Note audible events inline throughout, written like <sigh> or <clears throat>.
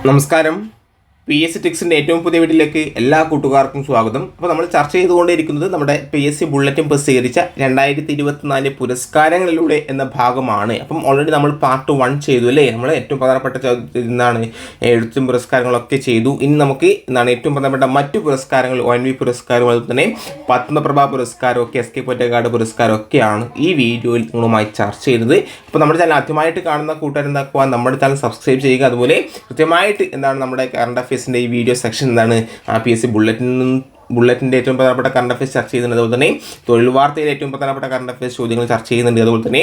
നമസ്കാരം P S C ടിക്സിന്റെ ഏറ്റവും പുതിയ വീട്ടിലേക്ക് എല്ലാ കൂട്ടുകാർക്കും സ്വാഗതം. അപ്പോൾ നമ്മൾ ചർച്ച ചെയ്തുകൊണ്ടിരിക്കുന്നത് നമ്മുടെ പി എസ് സി ബുള്ളറ്റിൻ പ്രസിദ്ധീകരിച്ച രണ്ടായിരത്തി ഇരുപത്തിനാല് പുരസ്കാരങ്ങളിലൂടെ എന്ന ഭാഗമാണ്. അപ്പം ഓൾറെഡി നമ്മൾ പാർട്ട് വൺ ചെയ്തു അല്ലേ? നമ്മൾ ഏറ്റവും പ്രധാനപ്പെട്ട എന്താണ് എഴുത്തും പുരസ്കാരങ്ങളൊക്കെ ചെയ്തു. ഇനി നമുക്ക് എന്താണ് ഏറ്റവും പ്രധാനപ്പെട്ട മറ്റു പുരസ്കാരങ്ങൾ ഒ എൻ വി പുരസ്കാരം അതുപോലെ തന്നെ പത്മപ്രഭ പുരസ്കാരം ഒക്കെ എസ് കെ പൊറ്റക്കാട് പുരസ്കാരം ഒക്കെയാണ് ഈ വീഡിയോയിൽ നിങ്ങളുമായി ചർച്ച ചെയ്തത്. അപ്പോൾ നമ്മുടെ ചാനൽ ആദ്യമായിട്ട് കാണുന്ന കൂട്ടുകാരെന്താക്കുക നമ്മുടെ ചാനൽ സബ്സ്ക്രൈബ് ചെയ്യുക. അതുപോലെ കൃത്യമായിട്ട് എന്താണ് നമ്മുടെ കറണ്ട് അഫയേഴ്സിന്റെ ഈ വീഡിയോ സെക്ഷൻ എന്താണ് ആ പി എസ് സി നിന്നും ബുള്ളറ്റിന്റെ ഏറ്റവും പ്രധാനപ്പെട്ട കറണ്ട് അഫയേഴ്സ് ചർച്ച ചെയ്യുന്നുണ്ട് അതുപോലെ തന്നെ തൊഴിൽ വാർത്തയിൽ ഏറ്റവും പ്രധാനപ്പെട്ട കറണ്ട് അഫയേഴ്സ് ചോദ്യങ്ങൾ ചർച്ച ചെയ്യുന്നുണ്ട്. അതുപോലെ തന്നെ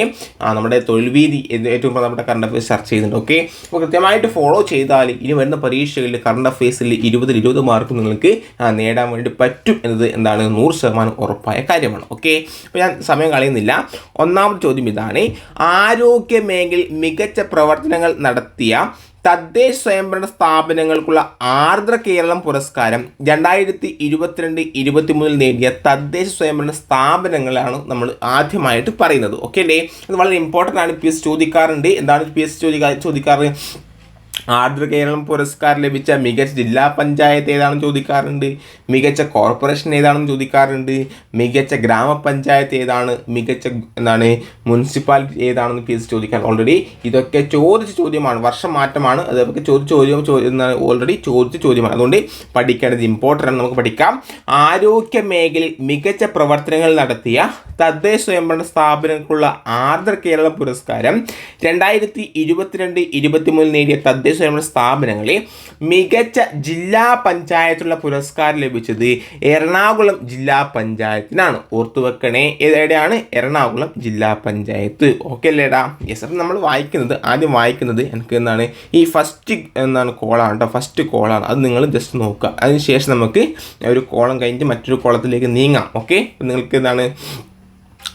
നമ്മുടെ തൊഴിൽ വീതി ഏറ്റവും പ്രധാനപ്പെട്ട കറണ്ട് അഫയേഴ്സ് ചർച്ച ചെയ്യുന്നുണ്ട്. ഓക്കെ? അപ്പോൾ കൃത്യമായിട്ട് ഫോളോ ചെയ്താൽ ഇനി വരുന്ന പരീക്ഷകളിൽ കറണ്ട് അഫയേഴ്സിൽ ഇരുപതിൽ ഇരുപത് മാർക്ക് നിങ്ങൾക്ക് നേടാൻ വേണ്ടി പറ്റും എന്നത് എന്താണ് നൂറ് ശതമാനം ഉറപ്പായ കാര്യമാണ്. ഓക്കെ? അപ്പോൾ ഞാൻ സമയം കളയുന്നില്ല. ഒന്നാമത്തെ ചോദ്യം ഇതാണ് ആരോഗ്യ മേഖലയിൽ മികച്ച പ്രവർത്തനങ്ങൾ നടത്തിയ തദ്ദേശ സ്വയംഭരണ സ്ഥാപനങ്ങൾക്കുള്ള ആർദ്ര കേരളം പുരസ്കാരം രണ്ടായിരത്തി ഇരുപത്തിരണ്ട് ഇരുപത്തിമൂന്നിൽ നേടിയ തദ്ദേശ സ്വയംഭരണ സ്ഥാപനങ്ങളാണ് നമ്മൾ ആദ്യമായിട്ട് പറയുന്നത്. ഓക്കെ അല്ലേ? അത് വളരെ ഇമ്പോർട്ടന്റ് ആണ്. പി എസ് ചോദിക്കാറുണ്ട്. എന്താണ് പി എസ് ചോദിക്കാ ചോദിക്കാറ്? ആർദ്ര കേരളം പുരസ്കാരം ലഭിച്ച മികച്ച ജില്ലാ പഞ്ചായത്ത് ഏതാണെന്ന് ചോദിക്കാറുണ്ട് മികച്ച കോർപ്പറേഷൻ ഏതാണെന്ന് ചോദിക്കാറുണ്ട് മികച്ച ഗ്രാമപഞ്ചായത്ത് ഏതാണ് മികച്ച എന്താണ് മുനിസിപ്പാലിറ്റി ഏതാണെന്ന് പി എസ് ചോദിക്കാൻ ഓൾറെഡി ഇതൊക്കെ ചോദിച്ച ചോദ്യമാണ് വർഷം മാറ്റമാണ് അതൊക്കെ ചോദിച്ച ചോദ്യം ഓൾറെഡി ചോദിച്ച ചോദ്യമാണ്. അതുകൊണ്ട് പഠിക്കേണ്ടത് ഇമ്പോർട്ടന്റ് ആണ് നമുക്ക് പഠിക്കാം. ആരോഗ്യ മേഖലയിൽ മികച്ച പ്രവർത്തനങ്ങൾ നടത്തിയ തദ്ദേശ സ്വയംഭരണ സ്ഥാപനങ്ങൾക്കുള്ള ആർദ്ര കേരള പുരസ്കാരം രണ്ടായിരത്തി ഇരുപത്തിരണ്ട് ഇരുപത്തിമൂന്നിൽ നേടിയ തദ്ദേശ സ്വയംഭരണ സ്ഥാപനങ്ങളെ മികച്ച ജില്ലാ പഞ്ചായത്തുള്ള പുരസ്കാരം ലഭിച്ചത് എറണാകുളം ജില്ലാ പഞ്ചായത്തിനാണ്. ഓർത്തു വെക്കണേ എവിടെയാണ് എറണാകുളം ജില്ലാ പഞ്ചായത്ത്. ഓക്കെ അല്ലേടാ? യെസ് അപ്പം നമ്മൾ വായിക്കുന്നത് ആദ്യം വായിക്കുന്നത് എനിക്ക് എന്താണ് ഈ ഫസ്റ്റ് എന്താണ് കോളാണ് കേട്ടോ ഫസ്റ്റ് കോളാണ് അത് നിങ്ങൾ ജസ്റ്റ് നോക്കുക. അതിനുശേഷം നമുക്ക് ഒരു കോളം കഴിഞ്ഞ് മറ്റൊരു കോളത്തിലേക്ക് നീങ്ങാം. ഓക്കെ നിങ്ങൾക്ക് എന്താണ്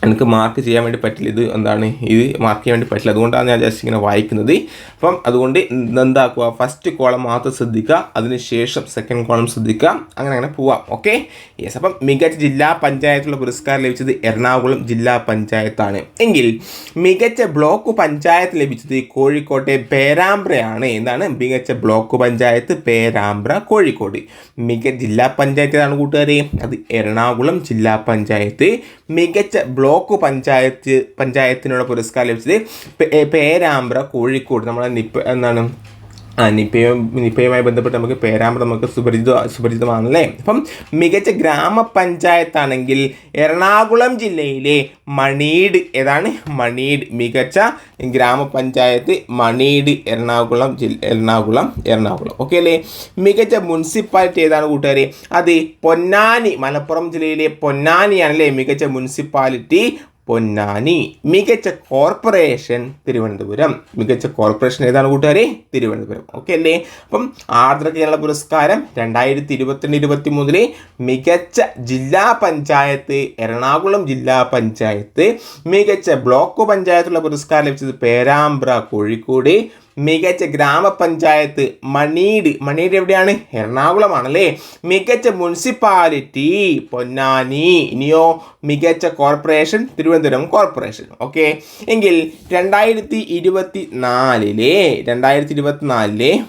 എനിക്ക് മാർക്ക് ചെയ്യാൻ വേണ്ടി പറ്റില്ല. ഇത് എന്താണ്? ഇത് മാർക്ക് ചെയ്യാൻ വേണ്ടി പറ്റില്ല. അതുകൊണ്ടാണ് ഞാൻ ജസ്റ്റ് ഇങ്ങനെ വായിക്കുന്നത്. അപ്പം അതുകൊണ്ട് എന്താക്കുക? ഫസ്റ്റ് കോളം മാത്രം ശ്രദ്ധിക്കുക. അതിനുശേഷം സെക്കൻഡ് കോളം ശ്രദ്ധിക്കുക. അങ്ങനെ അങ്ങനെ പോവാം. ഓക്കെ യെസ് അപ്പം മികച്ച ജില്ലാ പഞ്ചായത്തുള്ള പുരസ്കാരം ലഭിച്ചത് എറണാകുളം ജില്ലാ പഞ്ചായത്താണ്. എങ്കിൽ മികച്ച ബ്ലോക്ക് പഞ്ചായത്ത് ലഭിച്ചത് കോഴിക്കോട്ടെ പേരാമ്പ്രയാണ്. എന്താണ്? മികച്ച ബ്ലോക്ക് പഞ്ചായത്ത് പേരാമ്പ്ര കോഴിക്കോട്. മികച്ച ജില്ലാ പഞ്ചായത്ത് ഏതാണ് കൂട്ടുകാരെ? അത് എറണാകുളം ജില്ലാ പഞ്ചായത്ത്. മികച്ച ബ്ലോക്ക് പഞ്ചായത്ത് പഞ്ചായത്തിനുള്ള പുരസ്കാരം ലഭിച്ചത് പേരാമ്പ്ര കോഴിക്കോട്. നമ്മുടെ നിപ്പ എന്താണ്? ആ നിപ്പയും നിപ്പയുമായി ബന്ധപ്പെട്ട് നമുക്ക് പേരാമ്പ്ര നമുക്ക് സുപരിചിത സുപരിചിതമാണല്ലേ? അപ്പം മികച്ച ഗ്രാമപഞ്ചായത്താണെങ്കിൽ എറണാകുളം ജില്ലയിലെ മണീട് ഏതാണ്? മണീട്. മികച്ച ഗ്രാമപഞ്ചായത്ത് മണീട് എറണാകുളം ജില്ല എറണാകുളം എറണാകുളം. ഓക്കെ അല്ലേ? മികച്ച മുനിസിപ്പാലിറ്റി ഏതാണ് കൂട്ടുകാരെ? അത് പൊന്നാനി മലപ്പുറം ജില്ലയിലെ പൊന്നാനിയാണല്ലേ? മികച്ച മുനിസിപ്പാലിറ്റി പൊന്നാനി. മികച്ച കോർപ്പറേഷൻ തിരുവനന്തപുരം. മികച്ച കോർപ്പറേഷൻ ഏതാണ് കൂട്ടുകാരെ? തിരുവനന്തപുരം. ഓക്കെ അല്ലേ? അപ്പം ആർദ്ര കേരള പുരസ്കാരം രണ്ടായിരത്തി ഇരുപത്തിരണ്ട് ഇരുപത്തി മൂന്നിലെ മികച്ച ജില്ലാ പഞ്ചായത്ത് എറണാകുളം ജില്ലാ പഞ്ചായത്ത്. മികച്ച ബ്ലോക്ക് പഞ്ചായത്തുള്ള പുരസ്കാരം ലഭിച്ചത് പേരാമ്പ്ര കോഴിക്കോട്. മികച്ച ഗ്രാമപഞ്ചായത്ത് മണീട്. മണീട് എവിടെയാണ്? എറണാകുളമാണല്ലേ. മികച്ച മുനിസിപ്പാലിറ്റി പൊന്നാനി. ഇനിയോ മികച്ച കോർപ്പറേഷൻ തിരുവനന്തപുരം കോർപ്പറേഷൻ. ഓക്കെ. എങ്കിൽ രണ്ടായിരത്തി ഇരുപത്തി നാലിലെ രണ്ടായിരത്തി ഇരുപത്തിനാലിലെ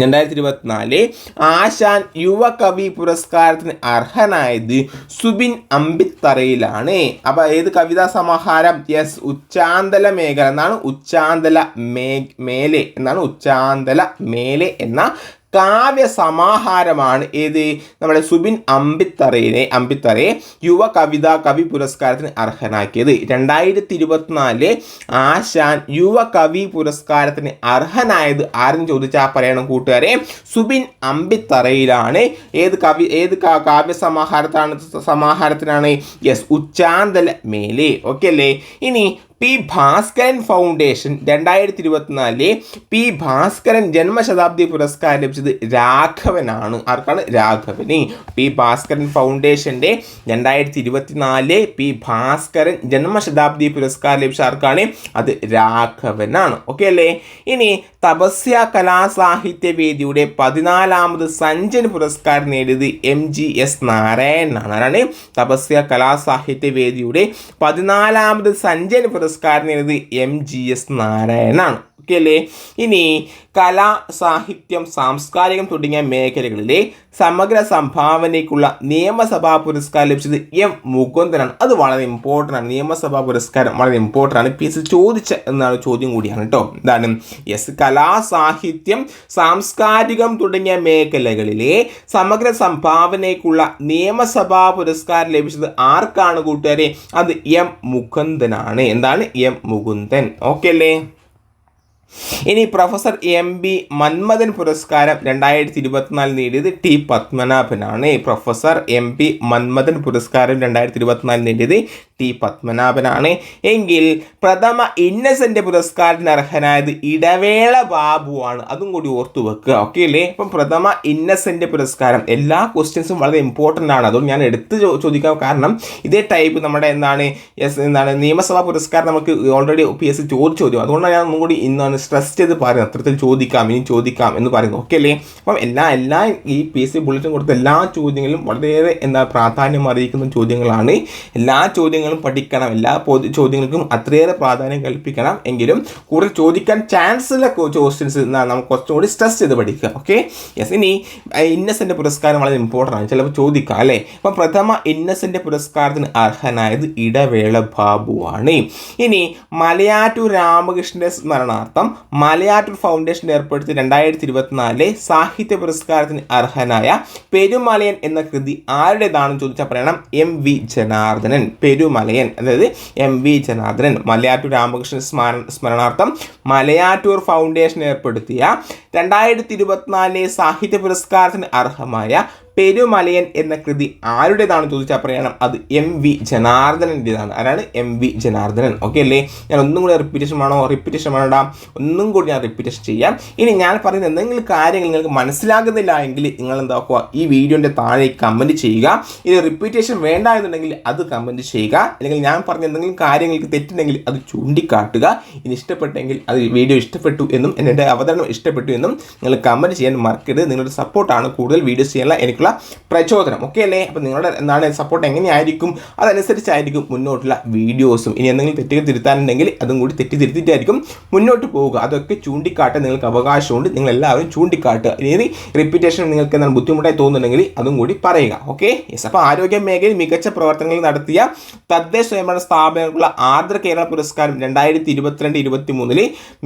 രണ്ടായിരത്തി ഇരുപത്തിനാല് ആശാൻ യുവകവി പുരസ്കാരത്തിന് അർഹനായത് സുബിൻ അമ്പിത്തറയിലാണ്. അപ്പോൾ ഏത് കവിതാ സമാഹാരം? യെസ് ഉച്ചാന്തല മേഖല എന്നാണ് ഉച്ചാന്തല മേ മേലെ എന്നാണ് ഉച്ചാന്തല മേലെ എന്ന കാവ്യ സമാഹാരമാണ് ഏത്? നമ്മുടെ സുബിൻ അമ്പിത്തറയിനെ അമ്പിത്തറയെ യുവ കവിതാ കവി പുരസ്കാരത്തിന് അർഹനാക്കിയത്. രണ്ടായിരത്തി ഇരുപത്തിനാലിലെ ആശാൻ യുവ കവി പുരസ്കാരത്തിന് അർഹനായത് ആരെന്ന് ചോദിച്ചാൽ പറയണം കൂട്ടുകാരെ. സുബിൻ അമ്പിത്തറയിലാണ്. ഏത് കവി ഏത് കാ- കാവ്യ സമാഹാരത്താണ് സമാഹാരത്തിനാണ്? യെസ് ഉച്ചാന്തല മേലെ. ഓക്കെ അല്ലേ? ഇനി പി ഭാസ്കരൻ ഫൗണ്ടേഷൻ രണ്ടായിരത്തി ഇരുപത്തിനാലിലെ പി ഭാസ്കരൻ ജന്മശതാബ്ദി പുരസ്കാരം ലഭിച്ചത് രാഘവനാണ്. ആർക്കാണ്? രാഘവന്. പി ഭാസ്കരൻ ഫൗണ്ടേഷന്റെ രണ്ടായിരത്തി ഇരുപത്തിനാലിലെ പി ഭാസ്കരൻ ജന്മശതാബ്ദി പുരസ്കാരം ലഭിച്ച ആർക്കാണ്? അത് രാഘവനാണ്. ഓക്കെ അല്ലേ? ഇനി തപസ്യ കലാസാഹിത്യ വേദിയുടെ പതിനാലാമത് സഞ്ജൻ പുരസ്കാരം നേടിയത് എം ജി എസ് നാരായണനാണ്. ആരാണ്? തപസ്യ കലാസാഹിത്യ വേദിയുടെ പതിനാലാമത് സഞ്ജൻ പുരസ്കാരം പുരസ്കാരം നേടിയത് എം ജി എസ് നാരായണനാണ് ഓക്കെ ഇനി കല സാഹിത്യം സാംസ്കാരികം തുടങ്ങിയ മേഖലകളിലെ സമഗ്ര സംഭാവനയ്ക്കുള്ള നിയമസഭാ പുരസ്കാരം ലഭിച്ചത് എം മുകുന്ദനാണ്. അത് വളരെ ഇമ്പോർട്ടന്റ് ആണ്. നിയമസഭാ പുരസ്കാരം വളരെ ഇമ്പോർട്ടന്റ് ആണ്. പി എസ് ചോദിച്ച എന്നാണ് ചോദ്യം കൂടിയാണ് കേട്ടോ. എന്താണ്? യെസ് കലാ സാഹിത്യം സാംസ്കാരികം തുടങ്ങിയ മേഖലകളിലെ സമഗ്ര സംഭാവനയ്ക്കുള്ള നിയമസഭാ പുരസ്കാരം ലഭിച്ചത് ആർക്കാണ് കൂട്ടുകാരെ? അത് എം മുകുന്ദനാണ്. എന്താണ്? എം മുകുന്ദൻ. ഓക്കെ അല്ലേ ഇനി പ്രൊഫസർ എം ബി മന്മഥൻ പുരസ്കാരം രണ്ടായിരത്തി ഇരുപത്തിനാല് നേടിയത് ടി പത്മനാഭനാണ്. പ്രൊഫസർ എം പി മന്മഥൻ പുരസ്കാരം രണ്ടായിരത്തി ഇരുപത്തിനാല് നേടിയത് ടി പത്മനാഭനാണ്. എങ്കിൽ പ്രഥമ ഇന്നസെന്റ് പുരസ്കാരത്തിന് അർഹനായത് ഇടവേള ബാബുവാണ്. അതും കൂടി ഓർത്തു വെക്കുക. ഓക്കെ അല്ലേ? അപ്പം പ്രഥമ ഇന്നസെന്റ് പുരസ്കാരം എല്ലാ ക്വസ്റ്റ്യൻസും വളരെ ഇമ്പോർട്ടന്റ് ആണ്. അതുകൊണ്ട് ഞാൻ എടുത്ത് ചോദിക്കാം. കാരണം ഇതേ ടൈപ്പ് നമ്മുടെ എന്താണ് എന്താണ് നിയമസഭാ പുരസ്കാരം നമുക്ക് ഓൾറെഡി പി എസ് സി ചോദിച്ചു അതുകൊണ്ടാണ് ഞാൻ ഒന്നും കൂടി ഇന്നാണ് സ്ട്രെസ് ചെയ്ത് പറയുന്നത്. അത്തരത്തിൽ ചോദിക്കാം ഇനി ചോദിക്കാം എന്ന് പറയുന്നു ഓക്കെ അല്ലേ? അപ്പം എല്ലാ എല്ലാ ഈ പി എസ് സി ബുള്ളറ്റിൻ കൊടുത്ത എല്ലാ ചോദ്യങ്ങളും വളരെയേറെ എന്താ പ്രാധാന്യം അറിയിക്കുന്ന ചോദ്യങ്ങളാണ്. എല്ലാ ചോദ്യങ്ങളും പഠിക്കണം. എല്ലാ ചോദ്യങ്ങൾക്കും അത്രയേറെ പ്രാധാന്യം കൽപ്പിക്കണം. എങ്കിലും കൂടുതൽ ചോദിക്കാൻ ചാൻസ് ഉള്ള ക്വസ്റ്റ്യൻസ് നമുക്ക് കുറച്ചും കൂടി സ്ട്രെസ് ചെയ്ത് പഠിക്കുക. ഓക്കെ യെസ് ഇനി ഇന്നസെന്റ് പുരസ്കാരം വളരെ ഇമ്പോർട്ടന്റ് ആണ്. ചിലപ്പോൾ ചോദിക്കാം അല്ലേ? അപ്പം പ്രഥമ ഇന്നസെന്റ് പുരസ്കാരത്തിന് അർഹനായത് ഇടവേള ബാബുവാണ്. ഇനി മലയാറ്റൂർ രാമകൃഷ്ണന്റെ സ്മരണാർത്ഥം മലയാറ്റൂർ ഫൗണ്ടേഷൻ ഏർപ്പെടുത്തി രണ്ടായിരത്തി ഇരുപത്തിനാലിലെ സാഹിത്യ പുരസ്കാരത്തിന് അർഹനായ പെരുമലയൻ എന്ന കൃതി ആരുടേതാണെന്ന് ചോദിച്ചാൽ പറയണം എം വി ജനാർദ്ദനൻ. പെരുമലയൻ അതായത് എം വി ജനാർദ്ദനൻ. മലയാറ്റൂർ രാമകൃഷ്ണൻ സ്മര സ്മരണാർത്ഥം മലയാറ്റൂർ ഫൗണ്ടേഷൻ ഏർപ്പെടുത്തിയ രണ്ടായിരത്തി ഇരുപത്തിനാലിലെ സാഹിത്യ പുരസ്കാരത്തിന് അർഹമായ പെരുമലയൻ എന്ന കൃതി ആരുടേതാണെന്ന് ചോദിച്ചാൽ പറയണം. അത് എം വി ജനാർദ്ദനന്റെതാണ് ആരാണ്? M V Janardhanan. ഓക്കെ അല്ലേ? ഞാൻ ഒന്നും കൂടി റിപ്പീറ്റേഷൻ വേണോ? റിപ്പീറ്റേഷൻ വേണ്ട ഒന്നും കൂടി ഞാൻ റിപ്പീറ്റേഷൻ ചെയ്യാം. ഇനി ഞാൻ പറയുന്ന എന്തെങ്കിലും കാര്യങ്ങൾ നിങ്ങൾക്ക് മനസ്സിലാകുന്നില്ല എങ്കിൽ നിങ്ങൾ എന്താക്കുക? ഈ വീഡിയോന്റെ താഴെ കമന്റ് ചെയ്യുക. ഇത് റിപ്പീറ്റേഷൻ വേണ്ട എന്നുണ്ടെങ്കിൽ അത് കമന്റ് ചെയ്യുക. അല്ലെങ്കിൽ ഞാൻ പറഞ്ഞ എന്തെങ്കിലും കാര്യങ്ങൾക്ക് തെറ്റുണ്ടെങ്കിൽ അത് ചൂണ്ടിക്കാട്ടുക. ഇനി ഇഷ്ടപ്പെട്ടെങ്കിൽ അത് വീഡിയോ ഇഷ്ടപ്പെട്ടു എന്നും എന്റെ അവതരണം ഇഷ്ടപ്പെട്ടു എന്നും നിങ്ങൾ കമന്റ് ചെയ്യാൻ മറക്കരുത്. നിങ്ങളുടെ സപ്പോർട്ടാണ് കൂടുതൽ വീഡിയോസ് ചെയ്യാനുള്ള. എനിക്കുള്ള പ്രചോദനം. ഓക്കെ അല്ലേ? അപ്പോൾ നിങ്ങളുടെ എന്താണ് സപ്പോർട്ട് എങ്ങനെയായിരിക്കും? അതനുസരിച്ചായിരിക്കും മുന്നോട്ടുള്ള വീഡിയോസും ഇനി എന്തെങ്കിലും തെറ്റുകൾ തിരുത്താനുണ്ടെങ്കിൽ അതും കൂടി തെറ്റി തിരുത്തിയിട്ടായിരിക്കും മുന്നോട്ട് പോവുക. അതൊക്കെ ചൂണ്ടിക്കാട്ടാൻ നിങ്ങൾക്ക് അവകാശമുണ്ട്. നിങ്ങൾ എല്ലാവരും ചൂണ്ടിക്കാട്ടുക. ഇനി റിപ്പീറ്റേഷൻ നിങ്ങൾക്ക് എന്താണ് ബുദ്ധിമുട്ടായി തോന്നുന്നുണ്ടെങ്കിൽ അതും കൂടി പറയുക. ഓക്കെ യെസ് അപ്പോൾ ആരോഗ്യ മേഖലയിൽ മികച്ച പ്രവർത്തനങ്ങൾ നടത്തിയ തദ്ദേശ സ്വയംഭരണ സ്ഥാപനങ്ങൾക്കുള്ള ആർദ്ര കേരള പുരസ്കാരം രണ്ടായിരത്തി ഇരുപത്തിരണ്ട് ഇരുപത്തി മൂന്നിൽ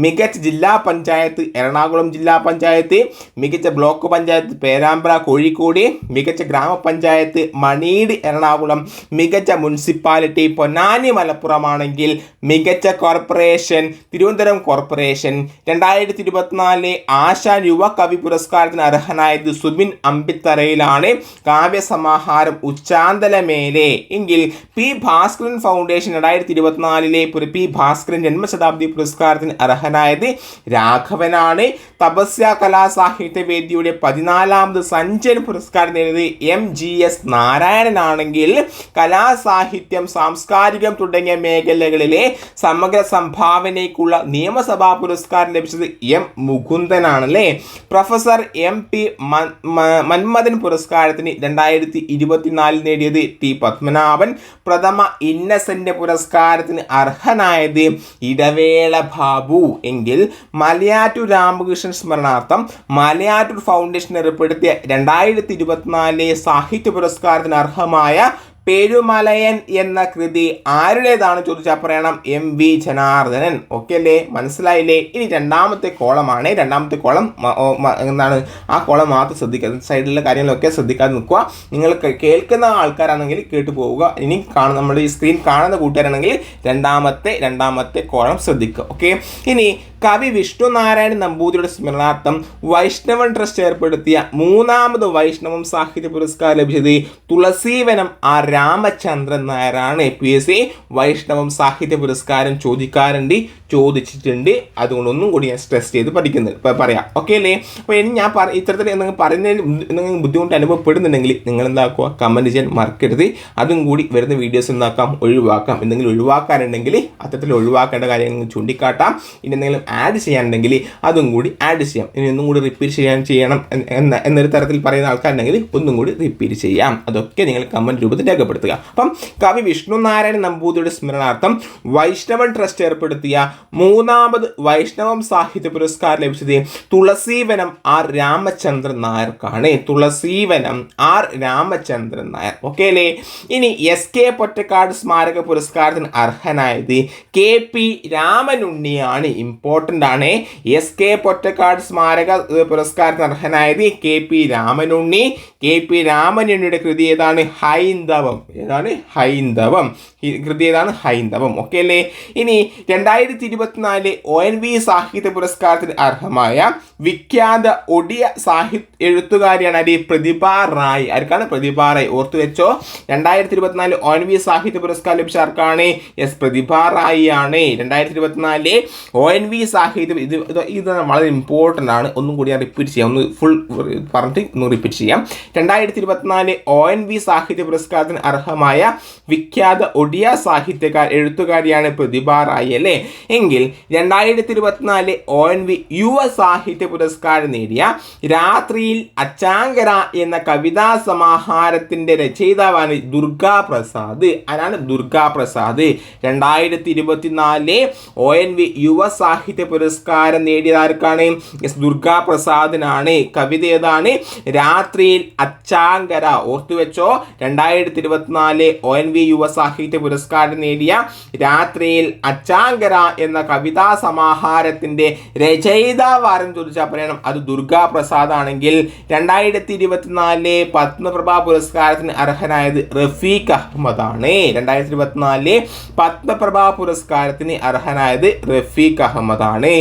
മികച്ച ജില്ലാ പഞ്ചായത്ത് എറണാകുളം ജില്ലാ പഞ്ചായത്ത് മികച്ച ബ്ലോക്ക് പഞ്ചായത്ത് പേരാമ്പ്ര കോഴിക്കോട് മികച്ച ഗ്രാമപഞ്ചായത്ത് മണീട് എറണാകുളം മികച്ച മുനിസിപ്പാലിറ്റി പൊന്നാനി മലപ്പുറമാണെങ്കിൽ മികച്ച കോർപ്പറേഷൻ തിരുവനന്തപുരം കോർപ്പറേഷൻ. രണ്ടായിരത്തി ഇരുപത്തിനാലിലെ ആശാൻ യുവ കവി പുരസ്കാരത്തിന് അർഹനായത് സുബിൻ അമ്പിത്തറയിലാണ് കാവ്യസമാഹാരം ഉച്ചാന്തലമേലെ. എങ്കിൽ പി ഭാസ്കരൻ ഫൗണ്ടേഷൻ രണ്ടായിരത്തി ഇരുപത്തിനാലിലെ പി ഭാസ്കരൻ ജന്മശതാബ്ദി പുരസ്കാരത്തിന് അർഹനായത് രാഘവനാണ്. തപസ്യ കലാസാഹിത്യ വേദിയുടെ പതിനാലാമത് സഞ്ജയൻ പുരസ്കാരം നേടിയത് എം ജി എസ് നാരായണനാണെങ്കിൽ കലാസാഹിത്യം സാംസ്കാരികം തുടങ്ങിയ മേഖലകളിലെ സമഗ്ര സംഭാവനയ്ക്കുള്ള നിയമസഭാ പുരസ്കാരം ലഭിച്ചത് എം മുകുന്ദനാണല്ലേ? പ്രൊഫസർ എം പി മന്മഥൻ പുരസ്കാരത്തിന് രണ്ടായിരത്തി ഇരുപത്തിനാലിൽ നേടിയത് ടി പത്മനാഭൻ. പ്രഥമ ഇന്നസെന്റ് പുരസ്കാരത്തിന് അർഹനായത് ഇടവേള ബാബു. എങ്കിൽ മലയാറ്റൂർ രാമകൃഷ്ണൻ സ്മരണാർത്ഥം മലയാറ്റൂർ ഫൗണ്ടേഷൻ ഏർപ്പെടുത്തിയ രണ്ടായിരത്തി ഇരുപത്തിനാലിലെ സാഹിത്യ പുരസ്കാരത്തിന് അർഹമായ പെരുമലയൻ എന്ന കൃതി ആരുടേതാണ് ചോദിച്ചാൽ പറയണം? M V Janardhanan. ഓക്കെ അല്ലേ? മനസ്സിലായില്ലേ? ഇനി രണ്ടാമത്തെ കോളമാണ്. രണ്ടാമത്തെ കോളം എന്താണ്? ആ കോളം മാത്രം ശ്രദ്ധിക്കുക. സൈഡിലുള്ള കാര്യങ്ങളൊക്കെ ശ്രദ്ധിക്കാതെ നിൽക്കുക. നിങ്ങൾ കേൾക്കുന്ന ആൾക്കാരാണെങ്കിൽ കേട്ടു പോവുക. ഇനി കാണുന്ന നമ്മുടെ ഈ സ്ക്രീൻ കാണുന്ന കൂട്ടുകാരാണെങ്കിൽ രണ്ടാമത്തെ രണ്ടാമത്തെ കോളം ശ്രദ്ധിക്കുക. ഓക്കെ ഇനി കവി വിഷ്ണുനാരായണൻ നമ്പൂതിരിയുടെ സ്മരണാർത്ഥം വൈഷ്ണവൻ ട്രസ്റ്റ് ഏർപ്പെടുത്തിയ മൂന്നാമത് വൈഷ്ണവം സാഹിത്യ പുരസ്കാരം ലഭിച്ചത് തുളസീവനം ആ രാമചന്ദ്രൻ നായരാണ്. പി എസ് സി വൈഷ്ണവം സാഹിത്യ പുരസ്കാരം ചോദിക്കാറുണ്ട് ചോദിച്ചിട്ടുണ്ട്. അതുകൊണ്ടൊന്നും കൂടി ഞാൻ സ്ട്രെസ് ചെയ്ത് പഠിക്കുന്നത് പറയാം. ഓക്കെ അല്ലേ? അപ്പോൾ ഇനി ഞാൻ പറ ഇത്തരത്തിൽ നിങ്ങൾ എന്തെങ്കിലും ബുദ്ധിമുട്ട് അനുഭവപ്പെടുന്നുണ്ടെങ്കിൽ നിങ്ങൾ എന്താക്കുക കമന്റ് ചെയ്യാൻ മറക്കരുത്. അതും കൂടി വരുന്ന വീഡിയോസ് എന്താക്കാം ഒഴിവാക്കാം. എന്തെങ്കിലും ഒഴിവാക്കാനുണ്ടെങ്കിൽ അത്തരത്തിൽ ഒഴിവാക്കേണ്ട കാര്യങ്ങൾ ചൂണ്ടിക്കാട്ടാം. ഇനി എന്തെങ്കിലും ആഡ് ചെയ്യാനുണ്ടെങ്കിൽ അതും കൂടി ആഡ് ചെയ്യാം. ഇനി ഒന്നും കൂടി റിപ്പീറ്റ് ചെയ്യാൻ ചെയ്യണം എന്ന എന്നൊരു തരത്തിൽ പറയുന്ന ആൾക്കാരുണ്ടെങ്കിൽ ഒന്നും കൂടി റിപ്പീറ്റ് ചെയ്യാം. അതൊക്കെ നിങ്ങൾ കമന്റ് രൂപത്തിൽ രേഖപ്പെടുത്തുക. അപ്പം കവി വിഷ്ണു നാരായണ നമ്പൂതിരിയുടെ സ്മരണാർത്ഥം വൈഷ്ണവൻ ട്രസ്റ്റ് ഏർപ്പെടുത്തിയ മൂന്നാമത് വൈഷ്ണവം സാഹിത്യ പുരസ്കാരം ലഭിച്ചത് തുളസീവനം ആർ രാമചന്ദ്രൻ നായർക്കാണ്. തുളസീവനം ആർ രാമചന്ദ്രൻ നായർ. ഓക്കെ അല്ലേ? ഇനി എസ് കെ പൊറ്റക്കാട് സ്മാരക പുരസ്കാരത്തിന് അർഹനായത് കെ പി രാമനുണ്ണിയാണ്. ഇമ്പോർട്ടന്റ് ആണ് എസ് കെ പൊറ്റക്കാട് സ്മാരക പുരസ്കാരം പുരസ്കാരത്തിന് അർഹനായത് K P Ramanunni. K P രാമനുണ്ണിയുടെ കൃതി ഏതാണ്? ഹൈന്ദവം. ഏതാണ്? ഹൈന്ദവം. കൃതി ഏതാണ് ഹൈന്ദവം. ഓക്കെ അല്ലേ? ഇനി രണ്ടായിരത്തി ഇരുപത്തിനാല് ഒ എൻ വി സാഹിത്യ പുരസ്കാരത്തിന് അർഹമായ വിഖ്യാത ഒഡിയ സാഹിത്യ എഴുത്തുകാരിയാണ് ആര്? പ്രതിഭ റായ്. ആർക്കാണ് പ്രതിഭ റായ്? ഓർത്തു വെച്ചോ? രണ്ടായിരത്തി ഇരുപത്തിനാല് ഒ എൻ വി സാഹിത്യ പുരസ്കാരം ലഭിച്ച ആർക്കാണ്? എസ് പ്രതിഭ റായി ആണ് രണ്ടായിരത്തി ഇരുപത്തിനാല് ഒ എൻ വി സാഹിത്യം ഇത് ഇത് വളരെ ഇമ്പോർട്ടന്റ് ആണ്. ഒന്നും കൂടി ഞാൻ റിപ്പീറ്റ് ചെയ്യാം. ഒന്ന് ഫുൾ പറഞ്ഞിട്ട് ഒന്ന് റിപ്പീറ്റ് ചെയ്യാം. രണ്ടായിരത്തി ഇരുപത്തിനാല് ഒ എൻ വി സാഹിത്യ പുരസ്കാരത്തിന് അർഹമായ വിഖ്യാത ഒഡിയ സാഹിത്യകാർ എഴുത്തുകാരിയാണ് പ്രതിഭ റായി അല്ലേ? എങ്കിൽ രണ്ടായിരത്തി ഇരുപത്തിനാല് ഒ എൻ വി യുവ സാഹിത്യ പുരസ്കാരം നേടിയ രാത്രിയിൽ അച്ചാങ്കര എന്ന കവിതാ സമാഹാരത്തിന്റെ രചയിതാവാണ് ദുർഗാ പ്രസാദ്. ആരാണ് ദുർഗാ പ്രസാദ്? രണ്ടായിരത്തി ഇരുപത്തിനാല് ഒ എൻ വി യുവ സാഹിത്യ പുരസ്കാരം നേടിയത് ആർക്കാണ്? എസ് ദുർഗാ പ്രസാദിനാണ്. കവിത ഏതാണ്? രാത്രിയിൽ അച്ചാങ്കര. ഓർത്തു വെച്ചോ രണ്ടായിരത്തി ഇരുപത്തിനാല് ഒ എൻ വി യുവ സാഹിത്യ പുരസ്കാരം നേടിയ രാത്രിയിൽ അച്ചാങ്കര എന്ന കവിതാ സമാഹാരത്തിന്റെ രചയിതാവ് ആരെന്ന് ചോദിച്ചാൽ പറയണം. അത് ദുർഗാ പ്രസാദ് ആണെങ്കിൽ രണ്ടായിരത്തി ഇരുപത്തിനാല് പത്മപ്രഭ പുരസ്കാരത്തിന് അർഹനായത് റഫീഖ് അഹമ്മദ് ആണ് രണ്ടായിരത്തി ഇരുപത്തിനാല് പത്മപ്രഭ പുരസ്കാരത്തിന് അർഹനായത് റഫീഖ് അഹമ്മദ് ആണ്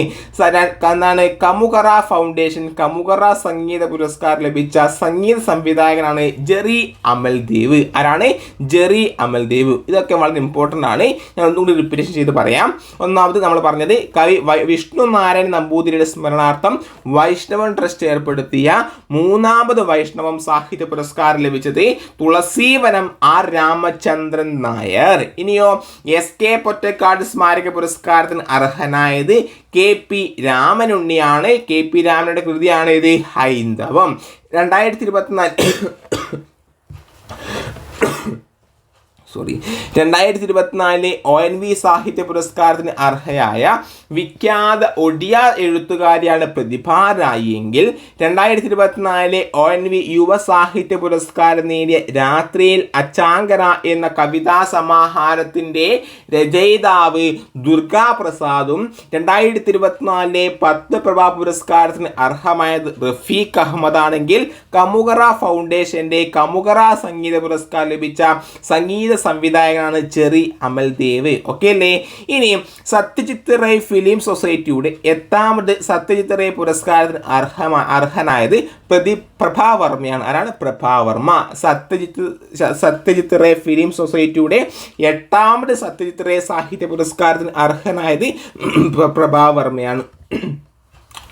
എന്താണ്? കമുകറ ഫൗണ്ടേഷൻ കമുകറ സംഗീത പുരസ്കാരം ലഭിച്ച സംഗീത സംവിധായകനാണ് ജെറി അമൽദേവ്. ആരാണ്? ജെറി അമൽദേവ്. ഇതൊക്കെ വളരെ ഇമ്പോർട്ടന്റ് ആണ്. ഞാൻ ഒന്നുകൂടി റിപ്പീറ്റേഷൻ ചെയ്ത് പറയാം. ഒന്നാമത് നമ്മൾ പറഞ്ഞത് കവി വിഷ്ണു നാരായണ നമ്പൂതിരിയുടെ സ്മരണാർത്ഥം വൈഷ്ണവൻ ട്രസ്റ്റ് ഏർപ്പെടുത്തിയ മൂന്നാമത് വൈഷ്ണവം സാഹിത്യ പുരസ്കാരം ലഭിച്ചത് തുളസീവനം ആർ രാമചന്ദ്രൻ നായർ. ഇനിയോ എസ് കെ പൊറ്റക്കാട് സ്മാരക പുരസ്കാരത്തിന് അർഹനായത് കെ പി രാമനുണ്ണിയാണ്. കെ പി രാമനുടെ കൃതിയാണ് ഇത് ഹൈന്ദവം. രണ്ടായിരത്തി ഇരുപത്തിനാല് സോറി രണ്ടായിരത്തി ഇരുപത്തിനാലിലെ ഒ എൻ വി സാഹിത്യ പുരസ്കാരത്തിന് അർഹയായ വിഖ്യാത ഒഡിയ എഴുത്തുകാരിയാണ് പ്രതിഭ രണ്ടായിരത്തി ഇരുപത്തിനാലിലെ ഒ എൻ വി യുവ സാഹിത്യ പുരസ്കാരം നേടിയ രാത്രിയിൽ അച്ചാങ്കര എന്ന കവിതാ സമാഹാരത്തിന്റെ രചയിതാവ് ദുർഗാ പ്രസാദും രണ്ടായിരത്തി ഇരുപത്തിനാലിലെ പത്മപ്രഭ പുരസ്കാരത്തിന് അർഹമായത് റഫീഖ് അഹമ്മദ് ആണെങ്കിൽ കമുകറ ഫൗണ്ടേഷന്റെ കമുകറ സംഗീത പുരസ്കാരം ലഭിച്ച സംഗീത സംവിധായകനാണ് ചെറി അമൽദേവ് ഓക്കെ അല്ലേ? ഇനി സത്യജിത്ത് റേ ഫിലിം സൊസൈറ്റിയുടെ എട്ടാമത് സത്യജിത്ത് റേ പുരസ്കാരത്തിന് അർഹമാ അർഹനായത് പ്രതി പ്രഭാവർമ്മയാണ് ആരാണ്? പ്രഭാവർമ്മ സത്യജിത്ത് സ- സത്യജിത്ത് റേ ഫിലിം സൊസൈറ്റിയുടെ എട്ടാമത് സത്യജിത്ത് റേ സാഹിത്യ പുരസ്കാരത്തിന് അർഹനായത് <clears throat> പ്ര- പ്രഭാവർമ്മയാണ്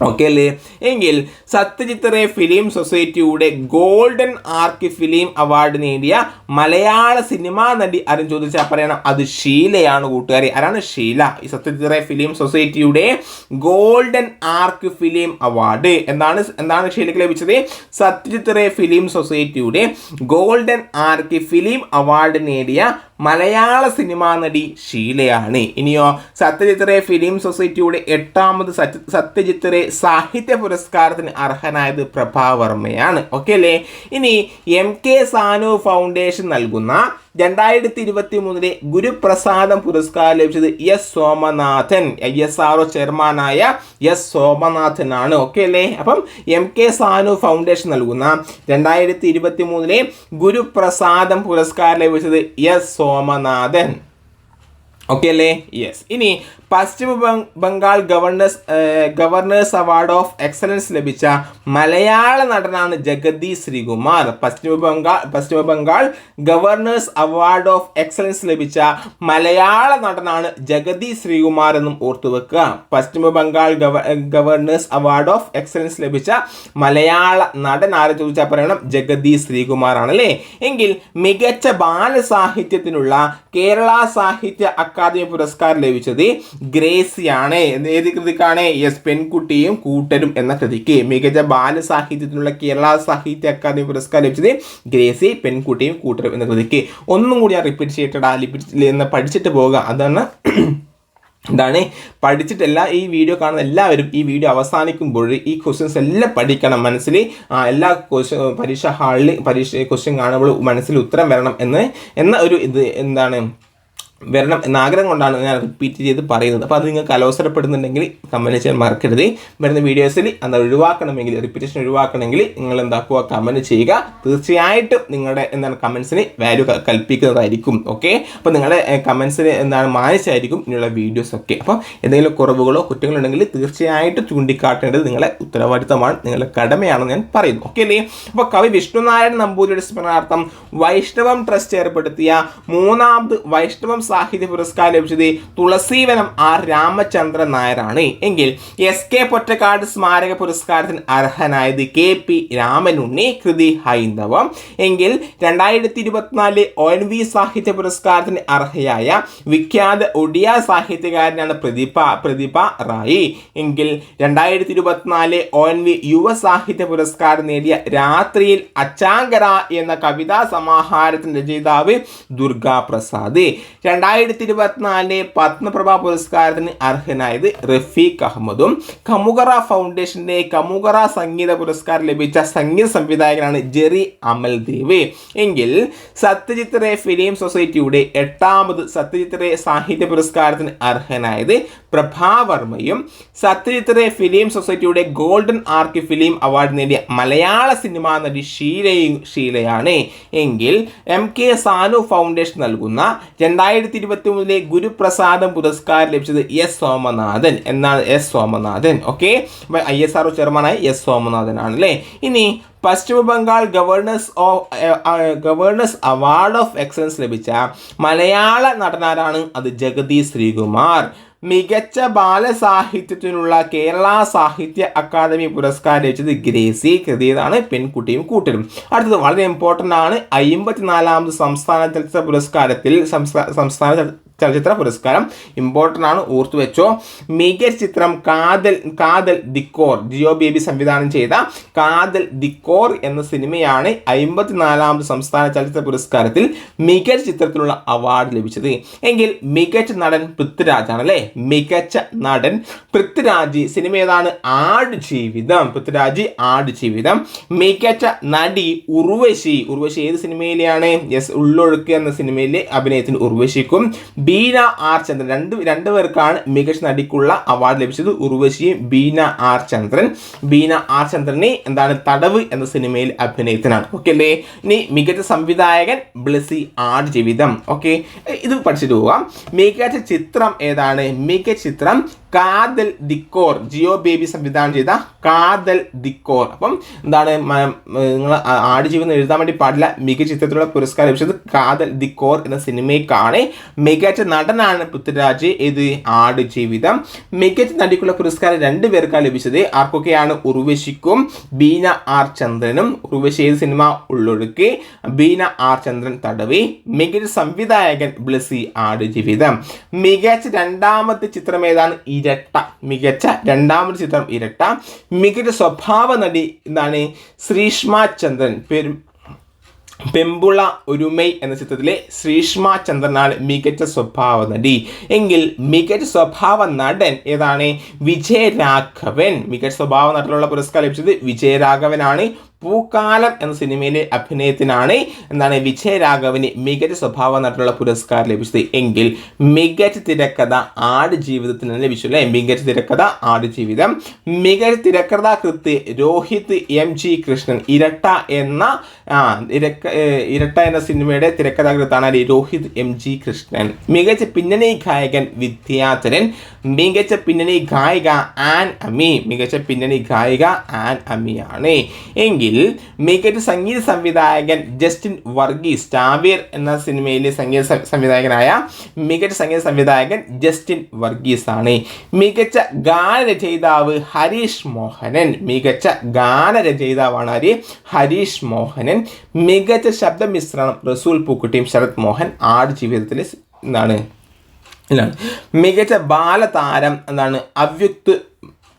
ഓക്കെ അല്ലേ എങ്കിൽ സത്യജിത് റേ ഫിലിം സൊസൈറ്റിയുടെ ഗോൾഡൻ ആർക്ക് ഫിലിം അവാർഡ് നേടിയ മലയാള സിനിമാ നടി ആരും ചോദിച്ചാൽ പറയണം. അത് ഷീലയാണ് കൂട്ടുകാരി. ആരാണ്? ഷീല. ഈ സത്യജിത് റേ ഫിലിം സൊസൈറ്റിയുടെ ഗോൾഡൻ ആർക്ക് ഫിലിം അവാർഡ്. എന്താണ് എന്താണ് ഷീലയ്ക്ക് ലഭിച്ചത്? സത്യജിത് റേ ഫിലിം സൊസൈറ്റിയുടെ ഗോൾഡൻ ആർക്ക് ഫിലിം അവാർഡ് നേടിയ മലയാള സിനിമാ നടി ഷീലയാണ്. ഇനിയോ സത്യജിത് റേ ഫിലിം സൊസൈറ്റിയുടെ എട്ടാമത് സത്യ സത്യജിത്ത് റേ സാഹിത്യ പുരസ്കാരത്തിന് അർഹനായത് പ്രഭാവർമ്മയാണ് ഓക്കെ അല്ലേ? ഇനി എം കെ സാനു ഫൗണ്ടേഷൻ നൽകുന്ന രണ്ടായിരത്തി ഇരുപത്തി മൂന്നിലെ ഗുരുപ്രസാദം പുരസ്കാരം ലഭിച്ചത് S Somanathan I S R O ചെയർമാനായ എസ് സോമനാഥനാണ്. ഓക്കെ അല്ലേ? അപ്പം എം കെ സാനു ഫൗണ്ടേഷൻ നൽകുന്ന രണ്ടായിരത്തി ഇരുപത്തി മൂന്നിലെ ഗുരുപ്രസാദം പുരസ്കാരം ലഭിച്ചത് എസ് സോമനാഥൻ. ഓക്കെ അല്ലേ? യെസ് ഇനി Paschima Bengal governors governors award of excellence ലഭിച്ച മലയാള നടനാണ് Jagathy Sreekumar. Paschima Bengal Paschima Bengal governors award of excellence ലഭിച്ച മലയാള നടനാണ് ജഗതി ശ്രീകുമാർ എന്നും ഓർത്തുവെക്കുക. പശ്ചിമ ബംഗാൾ ഗവ ഗവർണേഴ്സ് അവാർഡ് ഓഫ് എക്സലൻസ് ലഭിച്ച മലയാള നടൻ ആരെ ചോദിച്ചാൽ പറയണം? ജഗതി ശ്രീകുമാർ ആണല്ലേ? എങ്കിൽ മികച്ച ബാലസാഹിത്യത്തിനുള്ള കേരള സാഹിത്യ അക്കാദമി പുരസ്കാരം ലഭിച്ചത് ഗ്രേസിയാണ് ഏത് കൃതിക്കാണ്? എസ് പെൺകുട്ടിയും കൂട്ടരും എന്ന കൃതിക്ക്. മികച്ച ബാലസാഹിത്യത്തിനുള്ള കേരള സാഹിത്യ അക്കാദമി പുരസ്കാരം ലഭിച്ചത് ഗ്രേസി പെൺകുട്ടിയും കൂട്ടരും എന്ന കൃതിക്ക്. ഒന്നും കൂടി ആ റിപ്പീറ്റ് ചെയ്തിട്ടാ എന്ന് പഠിച്ചിട്ട് പോകുക അതാണ് <clears throat> എന്താണ് പഠിച്ചിട്ടല്ല ഈ വീഡിയോ കാണുന്ന എല്ലാവരും ഈ വീഡിയോ അവസാനിക്കുമ്പോൾ ഈ ക്വസ്റ്റ്യൻസ് എല്ലാം പഠിക്കണം മനസ്സിൽ. എല്ലാ ക്വസ്റ്റ്യൻ പരീക്ഷ ഹാളിൽ പരീക്ഷ ക്വസ്റ്റ്യൻ കാണുമ്പോൾ മനസ്സിൽ ഉത്തരം വരണം എന്ന് എന്ന ഒരു ഇത് എന്താണ് വരണം എന്ന ആഗ്രഹം കൊണ്ടാണ് ഞാൻ റിപ്പീറ്റ് ചെയ്ത് പറയുന്നത്. അപ്പോൾ അത് നിങ്ങൾക്ക് അലോസരപ്പെടുന്നുണ്ടെങ്കിൽ കമന്റ് ചെയ്യാൻ മറക്കരുത്. വരുന്ന വീഡിയോസിൽ അത് ഒഴിവാക്കണമെങ്കിൽ റിപ്പീറ്റേഷൻ ഒഴിവാക്കണമെങ്കിൽ നിങ്ങൾ എന്താക്കുക? കമന്റ് ചെയ്യുക. തീർച്ചയായിട്ടും നിങ്ങളുടെ എന്താണ് കമൻസിന് വാല്യൂ കൽപ്പിക്കുന്നതായിരിക്കും. ഓക്കെ അപ്പോൾ നിങ്ങളുടെ കമൻസിന് എന്താണ് മാനിച്ചായിരിക്കും ഇനിയുള്ള വീഡിയോസ് ഒക്കെ. അപ്പോൾ എന്തെങ്കിലും കുറവുകളോ കുറ്റങ്ങളോ ഉണ്ടെങ്കിൽ തീർച്ചയായിട്ടും ചൂണ്ടിക്കാട്ടേണ്ടത് നിങ്ങളെ ഉത്തരവാദിത്തമാണ്. നിങ്ങളുടെ കടമയാണെന്ന് ഞാൻ പറയുന്നു. ഓക്കെ അല്ലേ? അപ്പോൾ കവി വിഷ്ണുനാരായണൻ നമ്പൂതിരിയുടെ സ്മരണാർത്ഥം വൈഷ്ണവം ട്രസ്റ്റ് ഏർപ്പെടുത്തിയ മൂന്നാമത് വൈഷ്ണവം സാഹിത്യ പുരസ്കാരം ലഭിച്ചത് തുളസീവനം ആർ രാമചന്ദ്രൻ നായരാണ്. എങ്കിൽ എസ് കെ പൊറ്റക്കാട് സ്മാരക പുരസ്കാരത്തിന് അർഹനായത് കെ പി രാമനുണ്ണി കൃതി ഹൈന്ദവം. എങ്കിൽ രണ്ടായിരത്തി ഇരുപത്തിനാല് ഒ എൻ വി സാഹിത്യ പുരസ്കാരത്തിന് അർഹയായ വിഖ്യാത ഒഡിയ സാഹിത്യകാരനാണ് പ്രതിഭ പ്രതിഭ റായി. എങ്കിൽ രണ്ടായിരത്തി ഇരുപത്തിനാല് ഒ എൻ വി യുവ സാഹിത്യ പുരസ്കാരം നേടിയ രാത്രിയിൽ അച്ചാങ്കര എന്ന കവിതാ സമാഹാരത്തിന്റെ രചയിതാവ് ദുർഗാ പ്രസാദ് രണ്ടായിരത്തി ഇരുപത്തിനാലിലെ പത്മപ്രഭ പുരസ്കാരത്തിന് അർഹനായത് റഫീഖ് അഹമ്മദും കമുഗറ ഫൗണ്ടേഷന്റെ കമുഗറ സംഗീത പുരസ്കാരം ലഭിച്ച സംഗീത സംവിധായകനാണ് ജെറി അമൽദേവ്. എങ്കിൽ സത്യജിത് റേ ഫിലിം സൊസൈറ്റിയുടെ എട്ടാമത് സത്യജിത് റേ സാഹിത്യ പുരസ്കാരത്തിന് അർഹനായത് പ്രഭാവർമ്മയും സത്യജിത് റേ ഫിലിം സൊസൈറ്റിയുടെ ഗോൾഡൻ ആർക്ക് ഫിലിം അവാർഡ് നേടിയ മലയാള സിനിമാ നടി ഷീലയും ഷീലയാണ്. എങ്കിൽ എം കെ സാനു ഫൗണ്ടേഷൻ നൽകുന്ന രണ്ടായിരത്തി ഇരുപത്തി മൂന്നിലെ ഗുരുപ്രസാദം പുരസ്കാരം ലഭിച്ചത് എസ് സോമനാഥൻ എന്നാണ് S Somanathan okay I S R O ചെയർമാനായ എസ് സോമനാഥൻ ആണ് അല്ലേ ഇനി Paschima Bengal governors of governors award of excellence ലഭിച്ച മലയാള നടനാരാണ് അത് ജഗതി ശ്രീകുമാർ. മികച്ച ബാലസാഹിത്യത്തിനുള്ള കേരള സാഹിത്യ അക്കാദമി പുരസ്കാരം ഗ്രേസി കൃതിയതാണ് പെൺകുട്ടിയും കൂട്ടരും. അടുത്തത് വളരെ ഇമ്പോർട്ടന്റ് ആണ്. അയിമ്പത്തിനാലാമത് സംസ്ഥാന ചലച്ചിത്ര പുരസ്കാരത്തിൽ സംസ്ഥാന ചലച്ചിത്ര പുരസ്കാരം ഇമ്പോർട്ടന്റ് ആണ് ഓർത്തു വെച്ചോ. മികച്ച ചിത്രം കാതൽ കാതൽ ദിക്കോർ ജിയോ ബേബി സംവിധാനം ചെയ്ത കാതൽ ദിക്കോർ എന്ന സിനിമയാണ് അമ്പത്തിനാലാമത് സംസ്ഥാന ചലച്ചിത്ര പുരസ്കാരത്തിൽ മികച്ച ചിത്രത്തിലുള്ള അവാർഡ് ലഭിച്ചത്. എങ്കിൽ മികച്ച നടൻ പൃഥ്വിരാജ് ആണല്ലേ? മികച്ച നടൻ പൃഥ്വിരാജ് സിനിമ ഏതാണ്? ആട് ജീവിതം. പൃഥ്വിരാജ് ആട് ജീവിതം. മികച്ച നടി ഉർവശി. ഉർവശി ഏത് സിനിമയിലെയാണ്? യെസ് ഉള്ളൊഴുക്ക് എന്ന സിനിമയിലെ അഭിനയത്തിന് ഉർവശിക്കും. ബീന ആർ ചന്ദ്രൻ. രണ്ട് രണ്ട് പേർക്കാണ് മികച്ച നടിക്കുള്ള അവാർഡ് ലഭിച്ചത്. ഉർവശിയും ബീന ആർ ചന്ദ്രൻ. ബീന ആർ ചന്ദ്രനെ എന്താണ് തടവ് എന്ന സിനിമയിൽ അഭിനയത്തിനാണ് ഓക്കെ അല്ലേ ഇനി മികച്ച സംവിധായകൻ ബ്ലസി ആട് ജീവിതം. ഓക്കെ ഇത് പഠിച്ചിട്ട് പോവാം മികച്ച ചിത്രം ഏതാണ്? മികച്ച ചിത്രം കാതൽ ദിക്കോർ ജിയോ ബേബി സംവിധാനം ചെയ്ത കാതൽ ദിക്കോർ. അപ്പം എന്താണ് നിങ്ങൾ ആടുജീവിതം എഴുതാൻ വേണ്ടി പാടില്ല. മികച്ച ചിത്രത്തിലുള്ള പുരസ്കാരം ലഭിച്ചത് കാതൽ ദിക്കോർ എന്ന സിനിമയ്ക്കാണ്. മികച്ച നടനാണ് പൃഥ്വിരാജ്. ഇത് ആട് ജീവിതം. മികച്ച നടിക്കുള്ള പുരസ്കാരം രണ്ട് പേർക്കാണ് ലഭിച്ചത്. ആർക്കൊക്കെയാണ് ഉർവശിക്കും? ബീന ആർ ചന്ദ്രനും. ഉർവശി ഏത് സിനിമ ഉള്ളൊഴുക്കി? ബീന ആർ ചന്ദ്രൻ തടവി. മികച്ച സംവിധായകൻ ബ്ലസി ആട് ജീവിതം. മികച്ച രണ്ടാമത്തെ ചിത്രം ഏതാണ്? ഇരട്ട. മികച്ച രണ്ടാമത്തെ ചിത്രം ഇരട്ട. മികച്ച സ്വഭാവ നടി എന്താണ് ശ്രീഷ്മ ചന്ദ്രൻ. പേര് പെമ്പുള ഒരുമൈ എന്ന ചിത്രത്തിലെ ശ്രീഷ്മ ചന്ദ്രനാണ് മികച്ച സ്വഭാവ നടി. എങ്കിൽ മികച്ച സ്വഭാവ നടൻ ഏതാണ്? വിജയരാഘവൻ. മികച്ച സ്വഭാവ നടനുള്ള പുരസ്കാരം ലഭിച്ചത് വിജയരാഘവനാണ്. പൂക്കാലം എന്ന സിനിമയിലെ അഭിനയത്തിനാണ് എന്താണ് വിജയരാഘവന് മികച്ച സ്വഭാവ നടനുള്ള പുരസ്കാരം ലഭിച്ചത്. എങ്കിൽ മികച്ച തിരക്കഥ ആട് ജീവിതത്തിന് ലഭിച്ചു അല്ലേ മികച്ച തിരക്കഥ ആട് ജീവിതം. മികച്ച തിരക്കഥാകൃത്ത് രോഹിത് എം ജി കൃഷ്ണൻ ഇരട്ട എന്ന ഇരക്ക ഇരട്ട എന്ന സിനിമയുടെ തിരക്കഥാകൃത്താണ്? Rohit M G Krishnan. മികച്ച പിന്നണി ഗായകൻ വിദ്യാധരൻ മികച്ച പിന്നണി ഗായിക ആൻ അമി മികച്ച പിന്നണി ഗായിക ആൻ അമിയാണ്. എങ്കിൽ മികച്ച സംഗീത സംവിധായകൻ ജസ്റ്റിൻ വർഗീസ് ടാബിർ എന്ന സിനിമയിലെ സംഗീത സംവിധായകനായ മികച്ച സംഗീത സംവിധായകൻ ജസ്റ്റിൻ വർഗീസ് ആണ് മികച്ച ഗാനരചയിതാവ് ഹരീഷ് മോഹനൻ. മികച്ച ഗാനരചയിതാവാണ് ആര്? ഹരീഷ് മോഹനൻ. മികച്ച ശബ്ദ മിശ്രണം റസൂൽ പൂക്കുട്ടിയും ശരത് മോഹൻ ആട് ജീവിതത്തിലെ എന്നാണ് എന്താണ് മികച്ച ബാലതാരം എന്താണ് അവ്യുക്ത്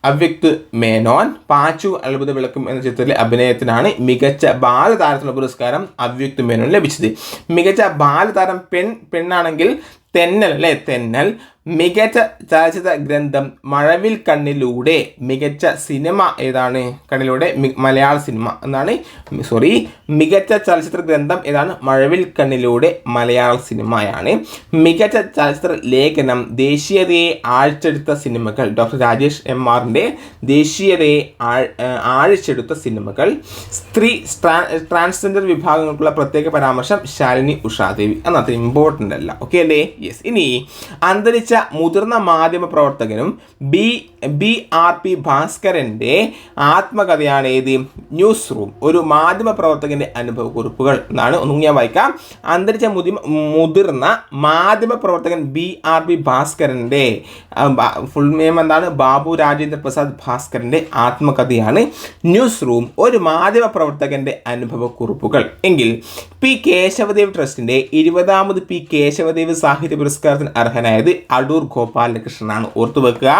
അവ്യക്ത് മേനോൻ പാച്ചു അത്ഭുത വിളക്കും എന്ന ചിത്രത്തിലെ അഭിനയത്തിനാണ് മികച്ച ബാലതാരത്തിനുള്ള പുരസ്കാരം അവ്യക്ത് മേനോൻ ലഭിച്ചത്. മികച്ച ബാലതാരം പെൺ പെണ്ണാണെങ്കിൽ തെന്നൽ അല്ലേ? തെന്നൽ. മികച്ച ചലച്ചിത്ര ഗ്രന്ഥം മഴവിൽ കണ്ണിലൂടെ മികച്ച സിനിമ ഏതാണ്? കണ്ണിലൂടെ മലയാള സിനിമ എന്നാണ്. സോറി മികച്ച ചലച്ചിത്ര ഗ്രന്ഥം ഏതാണ്? മഴവിൽ കണ്ണിലൂടെ മലയാള സിനിമയാണ്. മികച്ച ചലച്ചിത്ര ലേഖനം ദേശീയതയെ ആഴ്ചെടുത്ത സിനിമകൾ. ഡോക്ടർ രാജേഷ് എം ആറിന്റെ ദേശീയതയെ ആഴ്ചെടുത്ത സിനിമകൾ. സ്ത്രീ ട്രാൻസ്ജെൻഡർ വിഭാഗങ്ങൾക്കുള്ള പ്രത്യേക പരാമർശം ശാലിനി ഉഷാദേവി. എന്നത് ഇമ്പോർട്ടന്റ് അല്ല. ഓക്കെ അല്ലേ? യെസ് ഇനി അന്തരിച്ച മുതിർന്ന മാധ്യമ പ്രവർത്തകനും ബി ബി ആർ പി ഭാസ്കരന്റെ ആത്മകഥയാണ് ഏത്? News room. ഒരു മാധ്യമ പ്രവർത്തകന്റെ അനുഭവ കുറിപ്പുകൾ എന്നാണ് ഒന്നും ഞാൻ വായിക്കാം. അന്തരിച്ച മുതി മുതിർന്ന മാധ്യമ പ്രവർത്തകൻ ബി ആർ പി ഭാസ്കരന്റെ ഫുൾ നെയിം എന്താണ്? ബാബു രാജേന്ദ്ര പ്രസാദ് ഭാസ്കരന്റെ ആത്മകഥയാണ് ന്യൂസ് റൂം. ഒരു മാധ്യമ പ്രവർത്തകന്റെ അനുഭവ കുറിപ്പുകൾ എങ്കിൽ പി കേശവദേവ് ട്രസ്റ്റിന്റെ ഇരുപതാമത് പി കേശവദേവ് സാഹിത്യ പുരസ്കാരത്തിന് അർഹനായത് അടൂർ ഗോപാലകൃഷ്ണനാണ് ഓർത്തു വെക്കുക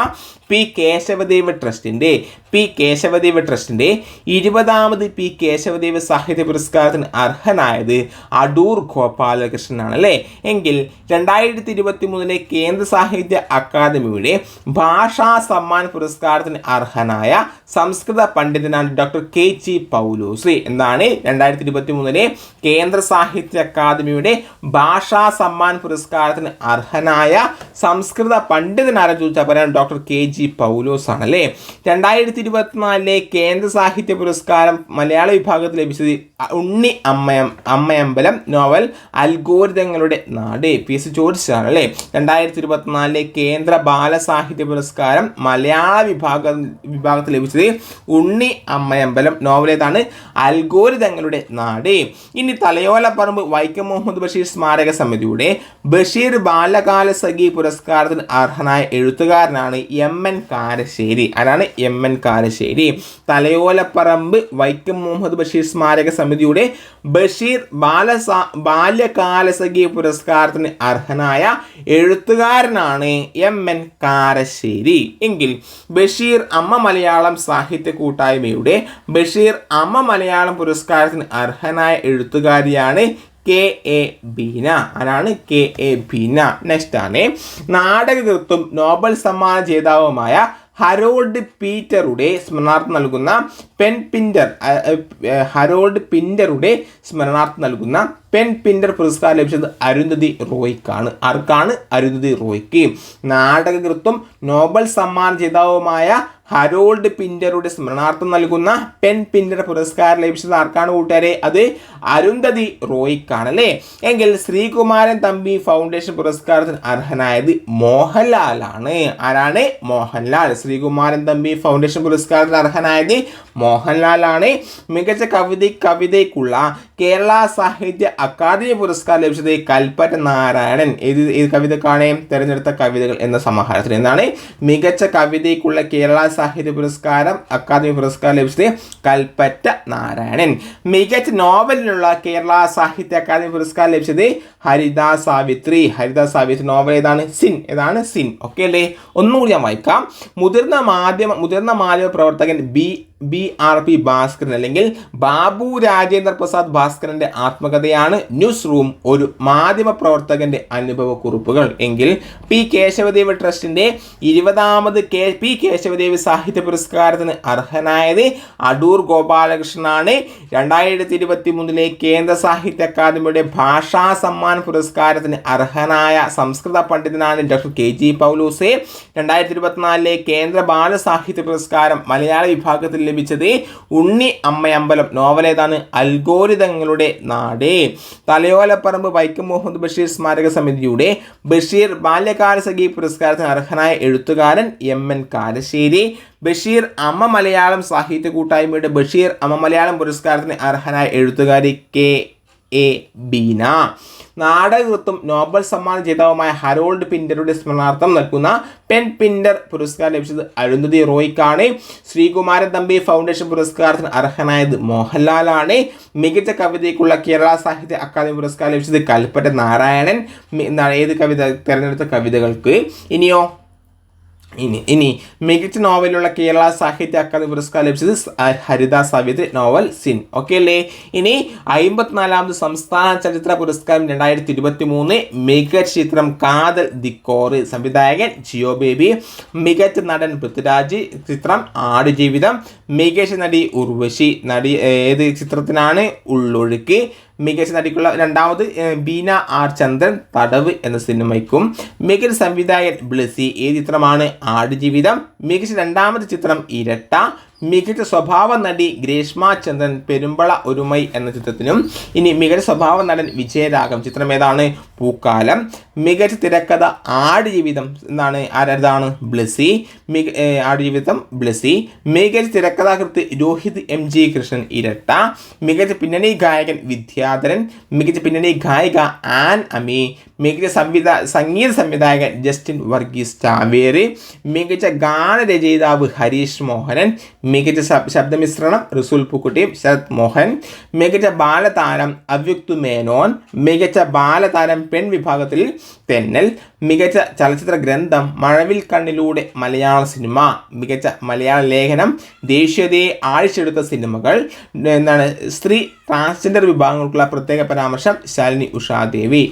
പി കേശവദേവ ട്രസ്റ്റിന്റെ പി കേശവദേവ് ട്രസ്റ്റിന്റെ ഇരുപതാമത് പി കേശവദേവ് സാഹിത്യ പുരസ്കാരത്തിന് അർഹനായത് അടൂർ ഗോപാലകൃഷ്ണനാണ് അല്ലേ എങ്കിൽ രണ്ടായിരത്തി ഇരുപത്തി മൂന്നിലെ കേന്ദ്ര സാഹിത്യ അക്കാദമിയുടെ ഭാഷാ സമ്മാൻ പുരസ്കാരത്തിന് അർഹനായ സംസ്കൃത പണ്ഡിതനാണ് ഡോക്ടർ കെ ജി പൗലോസ്. എന്താണ് രണ്ടായിരത്തി ഇരുപത്തി മൂന്നിലെ കേന്ദ്ര സാഹിത്യ അക്കാദമിയുടെ ഭാഷാ സമ്മാൻ പുരസ്കാരത്തിന് അർഹനായ സംസ്കൃത പണ്ഡിതനാരെ ചോദിച്ചാൽ പറയാൻ ഡോക്ടർ കെ ജി പൗലോസ് ആണ് അല്ലേ രണ്ടായിരത്തി ഇരുപത്തിനാലിലെ കേന്ദ്ര സാഹിത്യ പുരസ്കാരം മലയാള വിഭാഗത്തിൽ ലഭിച്ചത് ഉണ്ണി അമ്മയം അമ്മയമ്പലം നോവൽ അൽഗോരിതങ്ങളുടെ നാട് പി എസ് ചോദിച്ചതാണ് അല്ലേ? രണ്ടായിരത്തി ഇരുപത്തിനാലിലെ കേന്ദ്ര ബാലസാഹിത്യ പുരസ്കാരം മലയാള വിഭാഗ വിഭാഗത്തിൽ ലഭിച്ചത് ഉണ്ണി അമ്മയമ്പലം നോവലേതാണ് അൽഗോരിതങ്ങളുടെ നാട്. ഇനി തലയോല പറമ്പ് വൈക്കം മുഹമ്മദ് ബഷീർ സ്മാരക സമിതിയുടെ ബഷീർ ബാലകാല സഖി പുരസ്കാരത്തിന് അർഹനായ എഴുത്തുകാരനാണ് എം എൻ കാരശ്ശേരി. ആരാണ് എം എൻ കാരശ്ശേരി. തലയോലപ്പറമ്പ് വൈക്കം മുഹമ്മദ് ബഷീർ സ്മാരക സമിതിയുടെ ബഷീർ ബാലസ ബാല്യകാലസഖി പുരസ്കാരത്തിന് അർഹനായ എഴുത്തുകാരനാണ് എം എൻ കാരശ്ശേരി. എങ്കിൽ ബഷീർ അമ്മ മലയാളം സാഹിത്യ കൂട്ടായ്മയുടെ ബഷീർ അമ്മ മലയാളം പുരസ്കാരത്തിന് അർഹനായ എഴുത്തുകാരിയാണ് കെ എ ബീന. ആരാണ്? K A Beena. നെക്സ്റ്റ് ആണ്. നാടകകൃത്തും നോബൽ സമ്മാന ജേതാവുമായ ഹരോൾഡ് പീറ്ററുടെ സ്മരണാർത്ഥം നൽകുന്ന പെൻ പിൻഡർ ഹരോൾഡ് പിൻഡറുടെ സ്മരണാർത്ഥം നൽകുന്ന പെൻ പിൻഡർ പുരസ്കാരം ലഭിച്ചത് അരുന്ധതി റോയ്ക്കാണ്. ആർക്കാണ്? അരുന്ധതി റോയ്ക്ക്. നാടകകൃത്തും നോബൽ സമ്മാന ജേതാവുമായ ഹരോൾഡ് പിൻഡറുടെ സ്മരണാർത്ഥം നൽകുന്ന പെൻ പിൻഡർ പുരസ്കാരം ലഭിച്ചത് ആർക്കാണ് കൂട്ടുകാരെ? അത് അരുന്ധതി റോയ്ക്കാണ് അല്ലേ? എങ്കിൽ ശ്രീകുമാരൻ തമ്പി ഫൗണ്ടേഷൻ പുരസ്കാരത്തിന് അർഹനായത് മോഹൻലാലാണ്. ആരാണ്? മോഹൻലാൽ. ശ്രീകുമാരൻ തമ്പി ഫൗണ്ടേഷൻ പുരസ്കാരത്തിന് അർഹനായത് മോഹൻലാലാണ്. മികച്ച കവിത കവിതയ്ക്കുള്ള കേരള സാഹിത്യ അക്കാദമി പുരസ്കാരം ലഭിച്ചത് കൽപ്പറ്റ നാരായണൻ. ഏത് ഏത് കവിതക്കാണ്? തിരഞ്ഞെടുത്ത കവിതകൾ എന്ന സമാഹാരത്തിൽ എന്നാണ് മികച്ച കവിതയ്ക്കുള്ള കേരള സാഹിത്യ പുരസ്കാരം അക്കാദമി പുരസ്കാരം ലഭിച്ചത് കൽപ്പറ്റ നാരായണൻ. മികച്ച നോവലിനുള്ള കേരള സാഹിത്യ അക്കാദമി പുരസ്കാരം ലഭിച്ചത് ഹരിത സാവിത്രി. ഹരിത സാവിത്രി നോവൽ ഏതാണ്? സിൻ. ഏതാണ്? സിൻ. ഓക്കെ അല്ലേ? ഒന്നുകൂടി ഞാൻ വായിക്കാം. മുതിർന്ന മാധ്യമ മുതിർന്ന മാധ്യമ പ്രവർത്തകൻ B B R P Bhaskaran അല്ലെങ്കിൽ ബാബു രാജേന്ദ്ര പ്രസാദ് ഭാസ്കരന്റെ ആത്മകഥയാണ് ന്യൂസ് റൂം ഒരു മാധ്യമ പ്രവർത്തകന്റെ അനുഭവക്കുറിപ്പുകൾ. എങ്കിൽ പി കേശവദേവ് ട്രസ്റ്റിന്റെ ഇരുപതാമത് കെ പി കേശവദേവ് സാഹിത്യ പുരസ്കാരത്തിന് അർഹനായത് അടൂർ ഗോപാലകൃഷ്ണനാണ്. രണ്ടായിരത്തി ഇരുപത്തി മൂന്നിലെ കേന്ദ്ര സാഹിത്യ അക്കാദമിയുടെ ഭാഷാ സമ്മാൻ പുരസ്കാരത്തിന് അർഹനായ സംസ്കൃത പണ്ഡിതനാണ് ഡോക്ടർ കെ ജി പൗലൂസെ. രണ്ടായിരത്തി ഇരുപത്തിനാലിലെ കേന്ദ്ര ബാലസാഹിത്യ പുരസ്കാരം മലയാള വിഭാഗത്തിൽ ലഭിച്ചത് ഉണ്ണി അമ്മയമ്പലം നോവൽ ഏതാണ്? അൽഗോരിതങ്ങളുടെ നാട്. തലയോലപ്പറമ്പ് വൈക്കം മുഹമ്മദ് ബഷീർ സ്മാരക സമിതിയുടെ ബഷീർ ബാല്യകാല സഖി പുരസ്കാരത്തിന് അർഹനായ എഴുത്തുകാരൻ എം എൻ കാരശ്ശേരി. ബഷീർ അമ്മ മലയാളം സാഹിത്യ കൂട്ടായ്മയുടെ ബഷീർ അമ്മ മലയാളം പുരസ്കാരത്തിന് അർഹനായ എഴുത്തുകാരി കെ. എ. ബീന. നാടകൃത്തും നോബൽ സമ്മാന ജേതാവുമായ ഹരോൾഡ് പിൻഡറുടെ സ്മരണാർത്ഥം നൽകുന്ന പെൻ പിൻഡർ പുരസ്കാരം ലഭിച്ചത് അരുന്ധതി റോയ്ക്കാണ്. ശ്രീകുമാരൻ തമ്പി ഫൗണ്ടേഷൻ പുരസ്കാരത്തിന് അർഹനായത് മോഹൻലാലാണ്. മികച്ച കവിതയ്ക്കുള്ള കേരള സാഹിത്യ അക്കാദമി പുരസ്കാരം ലഭിച്ചത് കൽപ്പറ്റ നാരായണൻ. ഏത് കവിത തിരഞ്ഞെടുത്ത കവിതകൾക്ക്. ഇനിയോ ഇനി ഇനി മികച്ച നോവലുള്ള കേരള സാഹിത്യ അക്കാദമി പുരസ്കാരം ലഭിച്ചത് Haritha Savithri novel Sin. Okay അല്ലേ? ഇനി അമ്പത്തിനാലാമത് സംസ്ഥാന ചലച്ചിത്ര പുരസ്കാരം രണ്ടായിരത്തി ഇരുപത്തി മൂന്ന് മികച്ച ചിത്രം കാതൽ ദി കോറി. സംവിധായകൻ ജിയോ ബേബി മികച്ച നടൻ പൃഥ്വിരാജ് ചിത്രം ആടുജീവിതം മികച്ച നടി ഉർവശി നടി ഏത് ചിത്രത്തിനാണ് ഉള്ളൊഴുക്ക് മികച്ച നടിക്കുള്ള രണ്ടാമത് ബീന ആർ ചന്ദ്രൻ തടവ് എന്ന സിനിമയ്ക്കും മികച്ച സംവിധായകൻ ബ്ലസി. ഏത് ചിത്രമാണ് ആടുജീവിതം. മികച്ച രണ്ടാമത് ചിത്രം ഇരട്ട. മികച്ച സ്വഭാവ നടി ഗ്രീഷ്മ ചന്ദ്രൻ പെരുമ്പള ഒരുമൈ എന്ന ചിത്രത്തിനും ഇനി മികച്ച സ്വഭാവ നടൻ വിജയരാഘം ചിത്രം ഏതാണ്? പൂക്കാലം. മികച്ച തിരക്കഥ ആടുജീവിതം എന്താണ്? ആരതാണ്? ബ്ലസി. മിക ആടുജീവിതം ബ്ലസി. മികച്ച തിരക്കഥാകൃത്ത് രോഹിത് എം ജി കൃഷ്ണൻ ഇരട്ട. മികച്ച പിന്നണി ഗായകൻ വിദ്യാധരൻ. മികച്ച പിന്നണി ഗായിക ആൻ അമി. മികച്ച സംവിധാ സംഗീത സംവിധായകൻ ജസ്റ്റിൻ വർഗീസ് ചാവേറി. മികച്ച ഗാനരചയിതാവ് ഹരീഷ് മോഹനൻ. മികച്ച ശബ്ദമിശ്രണം റിസുൽ പൂക്കുട്ടിയും ശരത് മോഹൻ. മികച്ച ബാലതാരം അവ്യുക്തു മേനോൻ. മികച്ച ബാലതാരം പെൺ വിഭാഗത്തിൽ തെന്നൽ മികച്ച ചലച്ചിത്ര ഗ്രന്ഥം മഴവിൽ കണ്ണിലൂടെ മലയാള സിനിമ മികച്ച മലയാള ലേഖനം ദേശീയതയെ ആഴ്ചയെടുത്ത സിനിമകൾ എന്താണ് സ്ത്രീ ട്രാൻസ്ജെൻഡർ വിഭാഗങ്ങൾക്കുള്ള പ്രത്യേക പരാമർശം ശാലിനി ഉഷാദേവി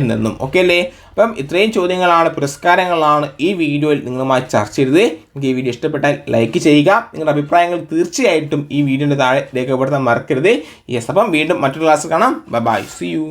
എന്നെന്നും. ഓക്കെ അല്ലേ? അപ്പം ഇത്രയും ചോദ്യങ്ങളാണ് പുരസ്കാരങ്ങളാണ് ഈ വീഡിയോയിൽ നിങ്ങളുമായി ചർച്ച ചെയ്തത്. നിങ്ങൾക്ക് ഈ വീഡിയോ ഇഷ്ടപ്പെട്ടാൽ ലൈക്ക് ചെയ്യുക. നിങ്ങളുടെ അഭിപ്രായങ്ങൾ തീർച്ചയായിട്ടും ഈ വീഡിയോയുടെ താഴെ രേഖപ്പെടുത്താൻ മറക്കരുത്. യെസ് അപ്പം വീണ്ടും മറ്റൊരു ക്ലാസ് കാണാം. By C U